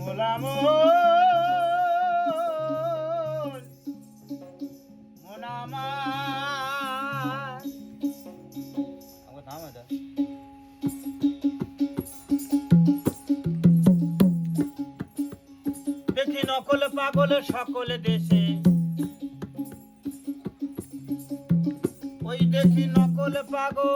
গোলাম পাগল সকল দেশে। ওই দেখি নকল পাগল।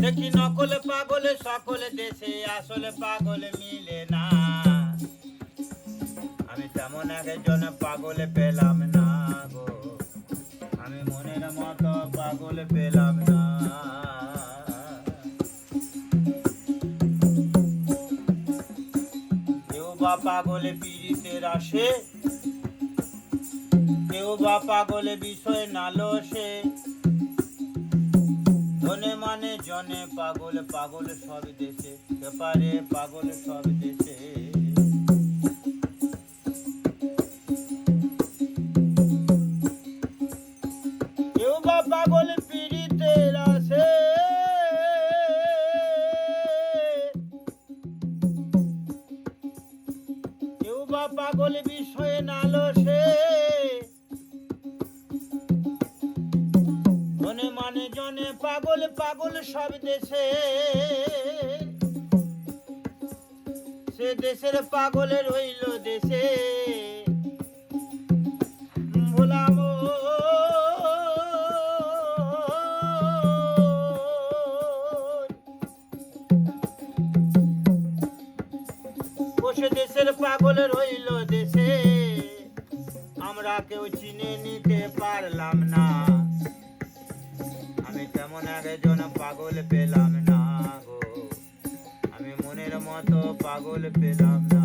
দেখি নকল পাগল সকল দেশে, আসলে পাগল মিলে না। আমি তেমন একজন পাগল পেলাম না গো। বা পাগলে পীড়িতের আসে। কেউ বা পাগলে বিষয় নালসে ধনে মানে জনে পাগল পাগল সব দেশে। ব্যাপারে পাগল সব দেশে। কেউ বা পাগল বিষয়ে নালসে মনে মানে জনে পাগল পাগল সব দেশে। সে দেশের পাগলে রইল দেশে। দেশের পাগল রইল দেশে। আমরা কেউ চিনে নিতে পারলাম না। আমি তেমন একজন পাগল পেলাম না গো। আমি মনের মতো পাগল পেলাম না।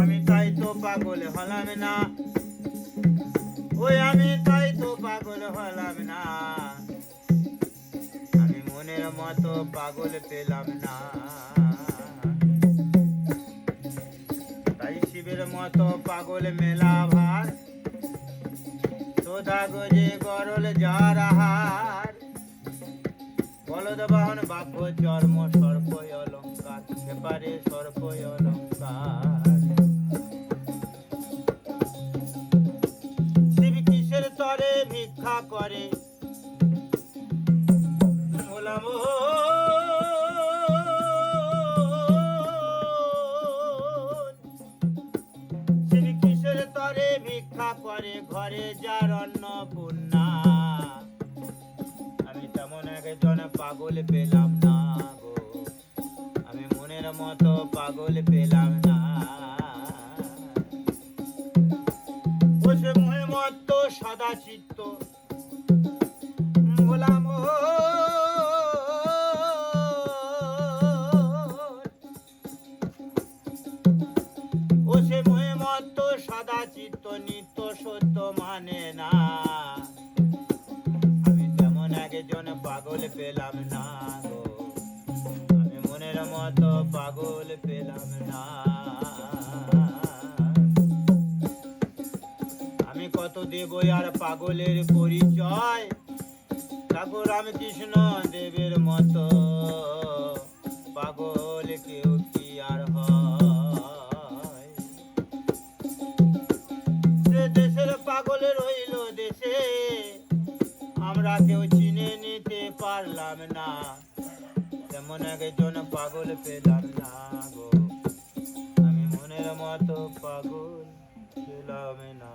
আমি তাই তো পাগল হলাম না। ওই আমি তাই তো পাগল হলাম না। আমি মনের মতো পাগল পেলাম না মতো পাগল মেলা ভার। সোধা গজে গরল যার আহার। বলদ বাহন বাক্য চর্ম সর্পয় অলঙ্কার, সেপারে সর্পয় অলঙ্কার। ঘরে অন্নপূর্ণা আমি তেমন একজন পাগল পেলাম না গো। আমি মনের মতো পাগল পেলাম না। বসে মনের মতো সদা চিত্ত। মত্ত সদা চিত্ত, নিত্য সত্য মানে না। আমি তেমন একজন পাগল পেলাম না গো। আমি মনের মতো পাগল পেলাম না। আমি কত দেব আর পাগলের পরিচয়? ঠাকুর রামকৃষ্ণ দেবের মতো। পাগল কেউ কি আর হয়? আমরা কেউ চিনে নিতে পারলাম না। তেমন একজন পাগল পেলাম না গো। আমি মনের মতো পাগল পেলাম না।